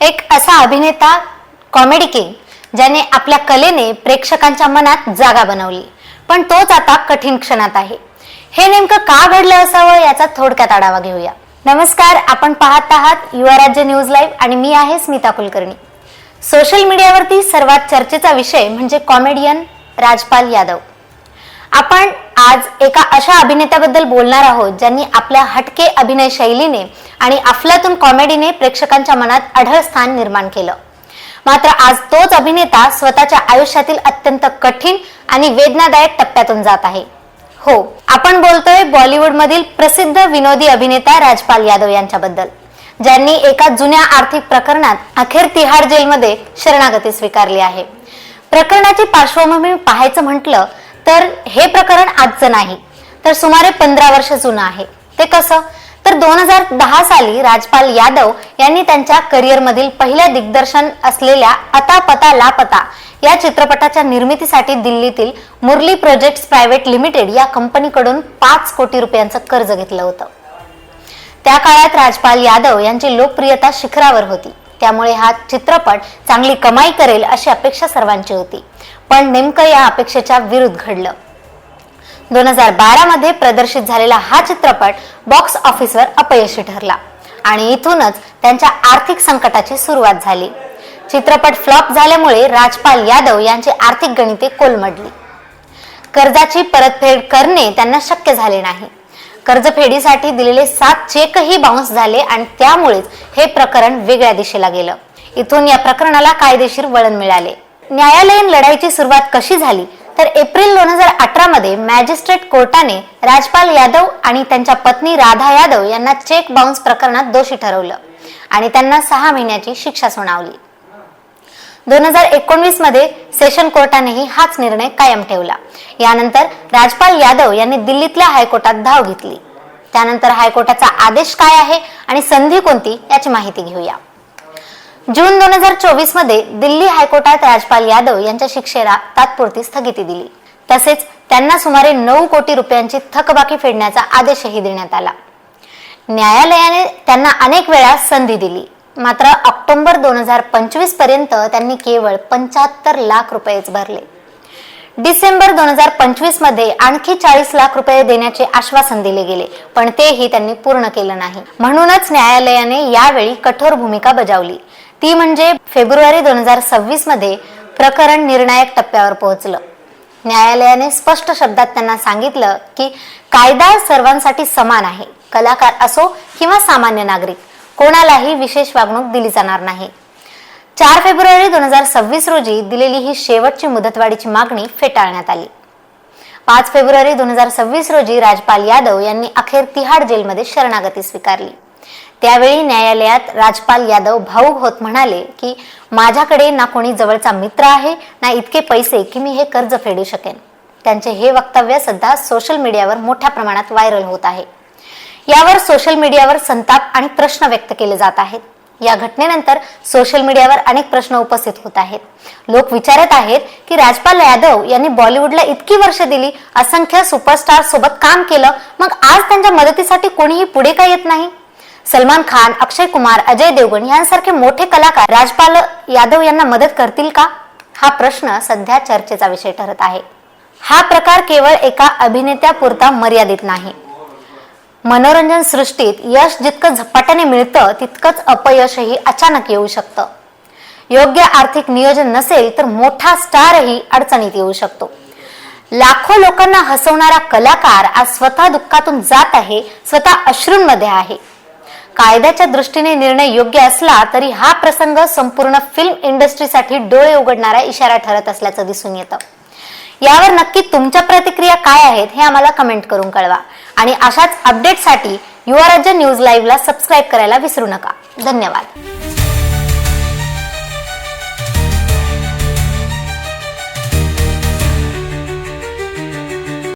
एक असा अभिनेता कॉमेडी किंग ज्याने आपल्या कलेने प्रेक्षकांच्या मनात जागा बनवली. पण तोच आता कठीण क्षणात आहे. हे नेमकं का घडलं असावं याचा थोडक्यात आढावा घेऊया. नमस्कार आपण पाहत आहात युवा राज्य न्यूज लाईव्ह आणि मी आहे स्मिता कुलकर्णी. सोशल मीडियावरती सर्वात चर्चेचा विषय म्हणजे कॉमेडियन राजपाल यादव. आपण आज एका अशा अभिनेत्याबद्दल बोलणार आहोत ज्यांनी आपल्या हटके अभिनय शैलीने आणि अफलातून कॉमेडीने प्रेक्षकांच्या मनात अढळ स्थान निर्माण केलं. मात्र आज तोच अभिनेता स्वतःच्या आयुष्यातील अत्यंत कठीण आणि वेदनादायक टप्प्यातून जात आहे. हो आपण बोलतोय बॉलिवूड मधील प्रसिद्ध विनोदी अभिनेता राजपाल यादव यांच्याबद्दल ज्यांनी एका जुन्या आर्थिक प्रकरणात अखेर तिहाड जेलमध्ये शरणागती स्वीकारली आहे. प्रकरणाची पार्श्वभूमी पाहायचं म्हटलं तर हे प्रकरण आजचं नाही. तर सुमारे पंधरा वर्ष जुनं आहे. ते कसं? तर दोन हजार दहा साली राजपाल यादव यांनी त्यांच्या करिअरमधील पहिल्या दिग्दर्शन असलेल्या अता पता लापता या चित्रपटाच्या निर्मितीसाठी दिल्लीतील मुरली प्रोजेक्ट्स प्रायव्हेट लिमिटेड या कंपनीकडून पाच कोटी रुपयांचं कर्ज घेतलं होतं. त्या काळात राजपाल यादव यांची लोकप्रियता शिखरावर होती. त्यामुळे हा चित्रपट चांगली कमाई करेल अशी अपेक्षा सर्वांची होती. पण नेमकं या अपेक्षेच्या विरुद्ध घडलं. दोन हजार बारामध्ये प्रदर्शित झालेला हा चित्रपट बॉक्स ऑफिसवर अपयशी ठरला आणि इथूनच त्यांच्या आर्थिक संकटाची सुरुवात झाली. चित्रपट फ्लॉप झाल्यामुळे राजपाल यादव यांची आर्थिक गणिते कोलमडली. कर्जाची परतफेड करणे त्यांना शक्य झाले नाही. कर्जफेडीसाठी दिलेले सात चेकही बाउन्स झाले आणि त्यामुळेच हे प्रकरण वेगळ्या दिशेला गेलं. इथून या प्रकरणाला कायदेशीर वळण मिळाले. न्यायालयीन लढाईची सुरुवात कशी झाली? तर एप्रिल दोन हजार अठरा मध्ये मॅजिस्ट्रेट कोर्टाने राजपाल यादव आणि त्यांच्या पत्नी राधा यादव यांना चेक बाउन्स प्रकरणात दोषी ठरवलं आणि त्यांना सहा महिन्याची शिक्षा सुनावली. दोन हजार एकोणवीसमध्ये सेशन कोर्टानेही हाच निर्णय कायम ठेवला. यानंतर राजपाल यादव यांनी दिल्लीतल्या हायकोर्टात धाव घेतली. त्यानंतर हायकोर्टाचा आदेश काय आहे आणि संधी कोणती याची माहिती घेऊया. जून दोन हजार चोवीसमध्ये दिल्ली हायकोर्टात राजपाल यादव यांच्या शिक्षेला तात्पुरती स्थगिती दिली. तसेच त्यांना सुमारे नऊ कोटी रुपयांची थकबाकी फेडण्याचा आदेशही देण्यात आला. न्यायालयाने त्यांना अनेक वेळा संधी दिली. मात्र ऑक्टोबर दोन हजार पंचवीसपर्यंत त्यांनी केवळ पंच्याहत्तर लाख रुपयेच भरले. डिसेंबर दोन हजार पंचवीसमध्ये आणखी चाळीस लाख रुपये देण्याचे आश्वासन दिले गेले पण तेही त्यांनी पूर्ण केलं नाही. म्हणूनच न्यायालयाने यावेळी कठोर भूमिका बजावली. ती म्हणजे फेब्रुवारी दोन हजार सव्वीसमध्ये प्रकरण निर्णायक टप्प्यावर पोहोचलं. न्यायालयाने स्पष्ट शब्दात त्यांना सांगितलं की कायदा सर्वांसाठी समान आहे. कलाकार असो किंवा सामान्य नागरिक कोणालाही विशेष वागणूक दिली जाणार नाही. चार फेब्रुवारी दोन हजार सव्वीस रोजी दिलेली ही शेवटची मुदतवाढीची मागणी फेटाळण्यात आली. पाच फेब्रुवारी दोन हजार सव्वीस रोजी राजपाल यादव यांनी अखेर तिहाड जेलमध्ये शरणागती स्वीकारली. त्यावेळी न्यायालयात राजपाल यादव भाऊक होत म्हणाले की माझ्याकडे ना कोणी जवळचा मित्र आहे ना इतके पैसे की मी हे कर्ज फेडू शकेन. त्यांचे हे वक्तव्य सध्या सोशल मीडियावर मोठ्या प्रमाणात व्हायरल होत आहे. यावर सोशल मीडियावर संताप आणि प्रश्न व्यक्त केले जात आहेत. या घटनेनंतर सोशल मीडियावर अनेक प्रश्न उपस्थित होत आहेत. लोक विचारत आहेत की राजपाल यादव यांनी बॉलिवूडला इतकी वर्ष दिली असंख्य सुपरस्टार सोबत काम केलं मग आज त्यांच्या मदतीसाठी कोणीही पुढे का येत नाही? सलमान खान अक्षय कुमार अजय देवगण यांसारखे मोठे कलाकार राजपाल यादव यांना मदत करतील का? हा प्रश्न सध्या चर्चेचा विषय ठरत आहे. हा प्रकार केवळ एका अभिनेत्यापुरता मर्यादित नाही. मनोरंजन सृष्टीत यश जितकं झपाट्याने मिळतं तितकंच अपयशही अचानक येऊ शकतं. योग्य आर्थिक नियोजन नसेल तर मोठा स्टारही अडचणीत येऊ शकतो. लाखो लोकांना हसवणारा कलाकार आज स्वतः दुःखातून जात आहे स्वतः अश्रूंमध्ये आहे. कायद्याच्या दृष्टीने निर्णय योग्य असला तरी हा प्रसंग संपूर्ण फिल्म इंडस्ट्रीसाठी डोळे उघडणारा इशारा ठरत असल्याचं दिसून येतं. यावर नक्की तुमच्या प्रतिक्रिया काय आहेत हे आम्हाला कमेंट करून कळवा. आणि अशाच अपडेटसाठी युवा राज्य न्यूज लाईव्हला सबस्क्राईब करायला विसरू नका. धन्यवाद.